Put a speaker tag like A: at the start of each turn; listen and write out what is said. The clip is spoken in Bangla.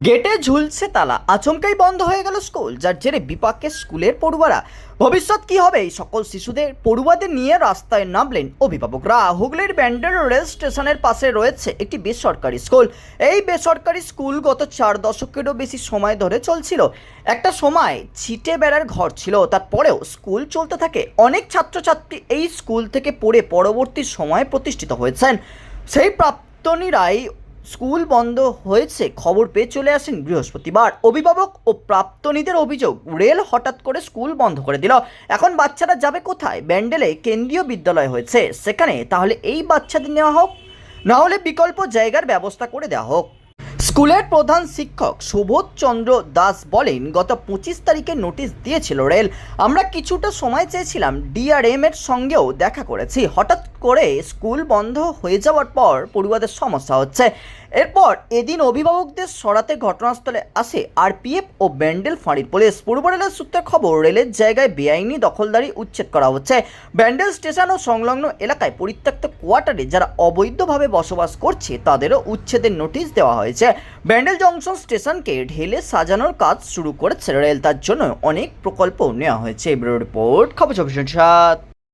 A: গেটে ঝুলছে তালা, আচমকাই বন্ধ হয়ে গেল স্কুল, যার জেরে বিপাকে স্কুলের পড়ুয়ারা। ভবিষ্যৎ কি হবে? এই সকল শিশুদের, পড়ুয়াদের নিয়ে রাস্তায় নামলেন অভিভাবকরা। হুগলির ব্যান্ডেল রেল স্টেশনের পাশে রয়েছে একটি বেসরকারি স্কুল। এই বেসরকারি স্কুল গত চার দশকেরও বেশি সময় ধরে চলছিল। একটা সময় ছিটে বেড়ার ঘর ছিল, তারপরেও স্কুল চলতে থাকে। অনেক ছাত্রছাত্রী এই স্কুল থেকে পড়ে পরবর্তী সময়ে প্রতিষ্ঠিত হয়েছেন। সেই প্রাক্তনীরাই স্কুল বন্ধ হয়েছে, খবর পেয়ে চলে আসেন বৃহস্পতিবার। অভিভাবক ও প্রাপ্তনীদের অভিযোগ, রেল হঠাৎ করে স্কুল বন্ধ করে দিল। এখন বাচ্চারা যাবে কোথায়? ব্যান্ডেলে কেন্দ্রীয় বিদ্যালয় হয়েছে। সেখানে তাহলে এই বাচ্চাদের নেওয়া হোক? না হলে বিকল্প জায়গার ব্যবস্থা করে দেওয়া হোক। স্কুলের প্রধান শিক্ষক সুবোধ চন্দ্র দাস বলেন, গত পঁচিশ তারিখে নোটিশ দিয়েছিল রেল। আমরা কিছুটা সময় চেয়েছিলাম, ডিআরএম এর সঙ্গেও দেখা করেছি। হঠাৎ করে স্কুল বন্ধ হয়ে যাওয়ার পর পড়ুয়াদের সমস্যা হচ্ছে। এরপর এদিন অভিভাবকদের সরাতে ঘটনাস্থলে আসে আরপিএফ ও ব্যান্ডেল ফাঁড়ির পুলিশ। পূর্ব রেলের সূত্রে খবর, রেলের জায়গায় বেআইনি দখলদারি উচ্ছেদ করা হচ্ছে। ব্যান্ডেল স্টেশন ও সংলগ্ন এলাকায় পরিত্যক্ত কোয়ার্টারে যারা অবৈধভাবে বসবাস করছে, তাদেরও উচ্ছেদের নোটিশ দেওয়া হয়েছে। ব্যান্ডেল জংশন স্টেশনকে ঢেলে সাজানোর কাজ শুরু করেছে রেল, তার জন্য অনেক প্রকল্প নেওয়া হয়েছে। ব্যুরো রিপোর্ট, খবর চব্বিশ সাত।